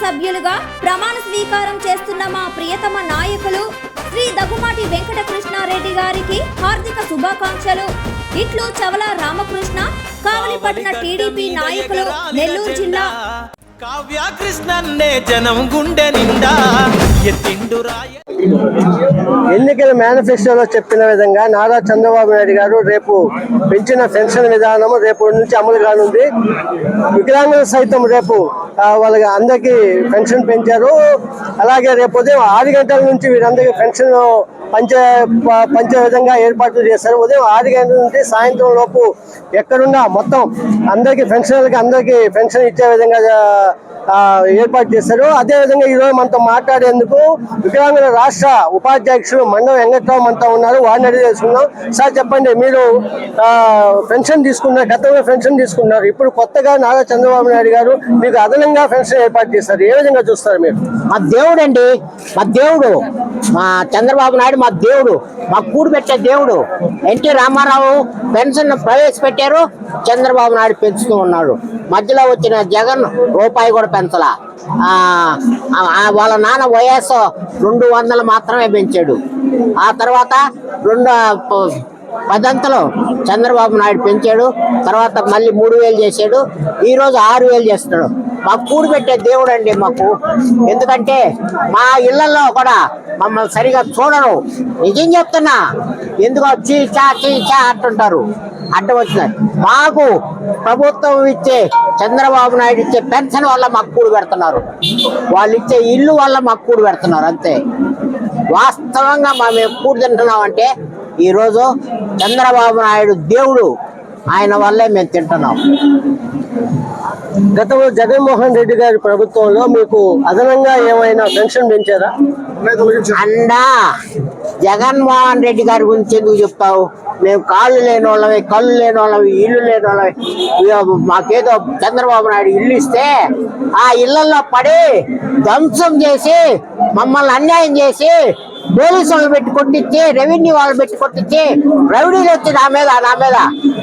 సభ్యులుగా ప్రమాణ స్వీకారం చేస్తున్న మా ప్రియతమ నాయకులు శ్రీ దగ్గుమాటి వెంకట కృష్ణారెడ్డి గారికి హార్దిక శుభాకాంక్షలు. ఇట్లు చవల రామకృష్ణ కావలిపట్న టీడీపీ నాయకులు నెల్లూరు జిల్లా కావ్య కృష్ణన్నే జనం గుండె నిండా ఎన్నికల మేనిఫెస్టోలో చెప్పిన విధంగా నారా చంద్రబాబు నాయుడు గారు రేపు పెంచిన పెన్షన్ విధానం రేపు నుంచి అమలు కానుంది. వికలాంగులు సైతం రేపు వాళ్ళకి అందరికీ పెన్షన్ పెంచారు. అలాగే రేపు ఉదయం ఆరు గంటల నుంచి వీరందరికీ పెన్షన్ పంచే పంచే విధంగా ఏర్పాట్లు చేశారు. ఉదయం ఆరు గంటల నుంచి సాయంత్రం లోపు ఎక్కడున్నా మొత్తం అందరికీ పెన్షన్లకి అందరికీ పెన్షన్ ఇచ్చే విధంగా ఏర్పాటు చేశారు. అదే విధంగా ఈ రోజు మనతో మాట్లాడేందుకు వికలాంగుల రాష్ట్ర ఉపాధ్యక్షులు మండలం వెంకట్రావు మనతో ఉన్నారు. వారిని అడిగి తెలుసుకుందాం. సార్ చెప్పండి మీరు పెన్షన్ తీసుకున్నారు గతంలో పెన్షన్ తీసుకున్నారు. ఇప్పుడు కొత్తగా నారా చంద్రబాబు నాయుడు గారు మీకు అదనంగా పెన్షన్ ఏర్పాటు చేశారు. ఏ విధంగా చూస్తారు మీరు? మా దేవుడు అండి. మా దేవుడు. మా చంద్రబాబు నాయుడు మా దేవుడు. మా కూడు పెట్టే దేవుడు. ఎన్టీ రామారావు పెన్షన్ ప్రవేశపెట్టారు. చంద్రబాబు నాయుడు పెంచుతూ ఉన్నాడు మధ్యలో వచ్చిన జగన్ రూపాయి కూడా పెంచలా. వాళ్ళ నాన్న వయస్సు రెండు వందలు మాత్రమే పెంచాడు. ఆ తర్వాత రెండు ప- పదంతలు చంద్రబాబు నాయుడు పెంచాడు. తర్వాత మళ్ళీ మూడు వేలు చేశాడు. ఈరోజు ఆరు వేలు చేస్తున్నాడు. మాకు కూడు పెట్టే దేవుడు అండి మాకు. ఎందుకంటే మా ఇళ్ళలో కూడా మమ్మల్ని సరిగా చూడరు. నిజం చెప్తున్నా ఎందుకు చీ చా చీ చా అంటుంటారు. అడ్డం వచ్చినారు మాకు ప్రభుత్వం ఇచ్చే చంద్రబాబు నాయుడు ఇచ్చే పెన్షన్ వల్ల మాకు కూడు పెడుతున్నారు. వాళ్ళు ఇచ్చే ఇల్లు వల్ల మాకు కూడు పెడుతున్నారు అంతే. వాస్తవంగా మా మేము కూడు తింటున్నాం అంటే ఈరోజు చంద్రబాబు నాయుడు దేవుడు ఆయన వల్లే మేము తింటున్నాం. గతంలో జగన్మోహన్ రెడ్డి గారి ప్రభుత్వంలో మీకు అదనంగా ఏమైనా పెన్షన్ పెంచారా? అండా జగన్మోహన్ రెడ్డి గారి గురించి ఎందుకు చెప్తావు? మేము కాళ్ళు లేని వాళ్ళమే కళ్ళు లేని వాళ్ళమే ఇల్లు లేని వాళ్ళమే మాకేదో చంద్రబాబు నాయుడు ఇల్లు ఇస్తే ఆ ఇళ్ళలో పడి ధ్వంసం చేసి మమ్మల్ని అన్యాయం చేసి పోలీసు వాళ్ళు పెట్టి కొట్టించి రెవెన్యూ వాళ్ళు పెట్టి కొట్టించి రెవెన్యూలు వచ్చి నా మీద నా మీద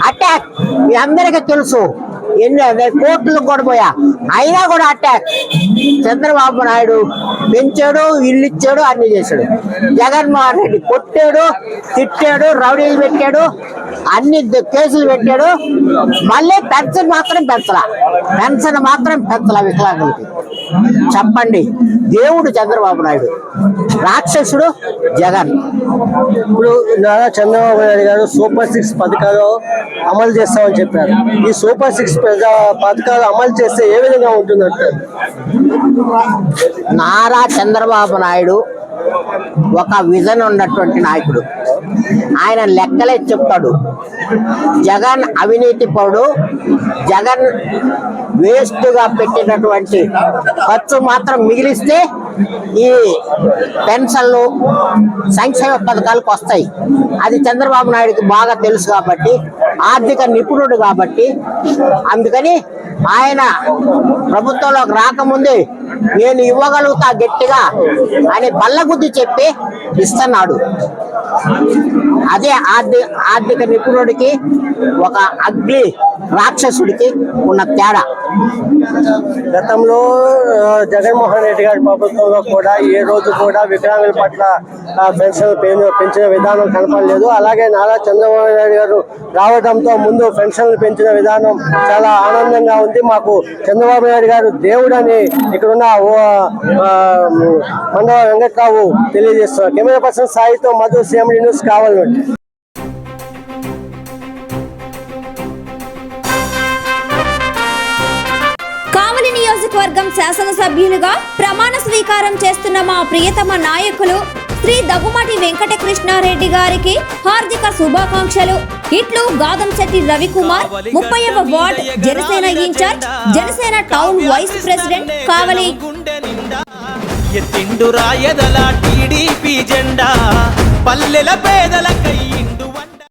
అటాక్. మీ అందరికీ తెలుసు. ఎన్ని కోట్లు కూడా పోయా. అయినా కూడా అటాక్ చంద్రబాబు నాయుడు పెంచాడు ఇల్లు ఇచ్చాడు అన్ని చేశాడు. జగన్మోహన్ రెడ్డి కొట్టాడు తిట్టాడు రౌడీలు పెట్టాడు అన్ని కేసులు పెట్టాడు. మళ్ళీ పెన్షన్ మాత్రం పెంచలా. పెన్షన్ మాత్రం పెంచలా వికలాంగులకి. చెప్పండి దేవుడు చంద్రబాబు నాయుడు. రాక్షసుడు జగన్. ఇప్పుడు నారా చంద్రబాబు నాయుడు గారు సూపర్ సిక్స్ పథకాలు అమలు చేస్తామని చెప్పారు. ఈ సూపర్ సిక్స్ పథకాలు అమలు చేస్తే ఏ విధంగా ఉంటుందంటారు నారా చంద్రబాబు నాయుడు ఒక విజన్ ఉన్నటువంటి నాయకుడు. ఆయన లెక్కలే చెప్తాడు. జగన్ అవినీతి పరుడు జగన్ వేస్ట్గా పెట్టినటువంటి ఖర్చు మాత్రం మిగిలిస్తే ఈ పెన్షన్లు సంక్షేమ పథకాలకు వస్తాయి అది చంద్రబాబు నాయుడుకి బాగా తెలుసు కాబట్టి ఆర్థిక నిపుణుడు కాబట్టి అందుకని ఆయన ప్రభుత్వంలోకి రాకముందే నేను ఇవ్వగలుగుతా గట్టిగా అని బల్లగుద్ది చెప్పి ఇస్తున్నాడు. I'm అదే ఆర్థిక ఆర్థిక నిపుణుడికి ఒక అగ్ని రాక్షసుడికి ఉన్న తేడా. గతంలో జగన్మోహన్ రెడ్డి గారి ప్రభుత్వంలో కూడా ఏ రోజు కూడా వికలాంగుల పట్ల పెన్షన్ పెంచిన విధానం కనపడలేదు. అలాగే నారా చంద్రబాబు నాయుడు గారు రావడంతో ముందు పెన్షన్లు పెంచిన విధానం చాలా ఆనందంగా ఉంది. మాకు చంద్రబాబు నాయుడు గారు దేవుడని ఇక్కడున్న మండవ వెంకట్రావు తెలియజేస్తున్నారు. కెమెరా పర్సన్ సాయితో మధు సిఎండి న్యూస్ కావాలి కావలి నియోజకవర్గం శాసనసభ్యులుగా ప్రమాణ స్వీకారం చేస్తున్న మా ప్రియతమ నాయకులు శ్రీ దగ్గుమాటి వెంకట కృష్ణారెడ్డి గారికి హార్దిక శుభాకాంక్షలు. ఇట్లు గాదంశెట్టి రవికుమార్ ముప్పైవ ward Janasena incharge Janasena town vice president Kavali గుండె ఎత్తిండు రాయదల టీడీపీ జెండా. పల్లెల పేదల కయ్యిండు